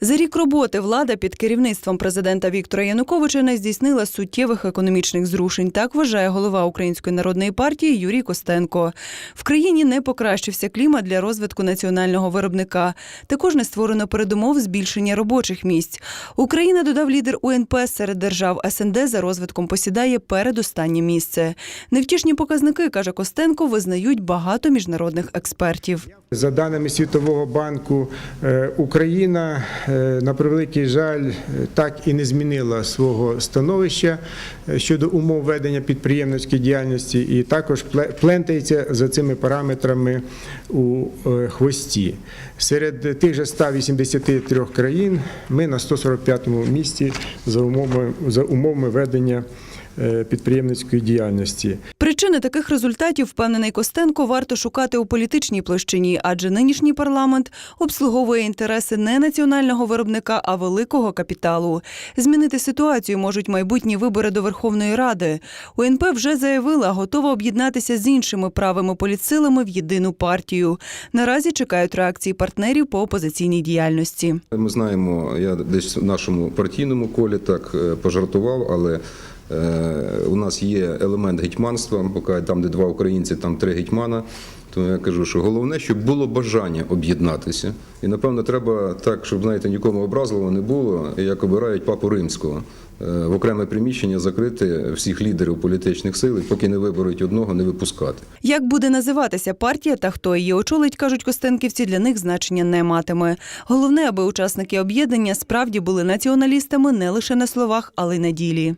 За рік роботи влада під керівництвом президента Віктора Януковича не здійснила суттєвих економічних зрушень. Так вважає голова Української народної партії Юрій Костенко. В країні не покращився клімат для розвитку національного виробника. Також не створено передумов збільшення робочих місць. Україна додав лідер УНП серед держав СНД за розвитком посідає передостаннє місце. Невтішні показники каже Костенко, визнають багато міжнародних експертів. За даними Світового банку, е, Україна, на превеликий жаль, е, так і не змінила свого становища е, щодо умов ведення підприємницької діяльності, і також пле- плентається за цими параметрами у е, хвості. Серед тих же 183 країн ми на 145-му місці за умовами, за умовами ведення е, підприємницької діяльності. Причини таких результатів, впевнений Костенко, варто шукати у політичній площині, адже нинішній парламент обслуговує інтереси не національного виробника, а великого капіталу. Змінити ситуацію можуть майбутні вибори до Верховної Ради. УНП вже заявила, готова об'єднатися з іншими правими політсилами в єдину партію. Наразі чекають реакції партнерів по опозиційній діяльності. Ми знаємо, я десь в нашому партійному колі так е, пожартував, але е, у нас є елемент гетьманства, поки там, де два українці, там три гетьмана. То я кажу, що головне, щоб було бажання об'єднатися. І напевно треба так, щоб знаєте, нікому образливо не було, як обирають папу римського. е, В окреме приміщення закрити всіх лідерів політичних сил, поки не виберуть одного, не випускати. Як буде називатися партія та хто її очолить, кажуть костенківці, для них значення не матиме. Головне, аби учасники об'єднання справді були націоналістами не лише на словах, але й на ділі.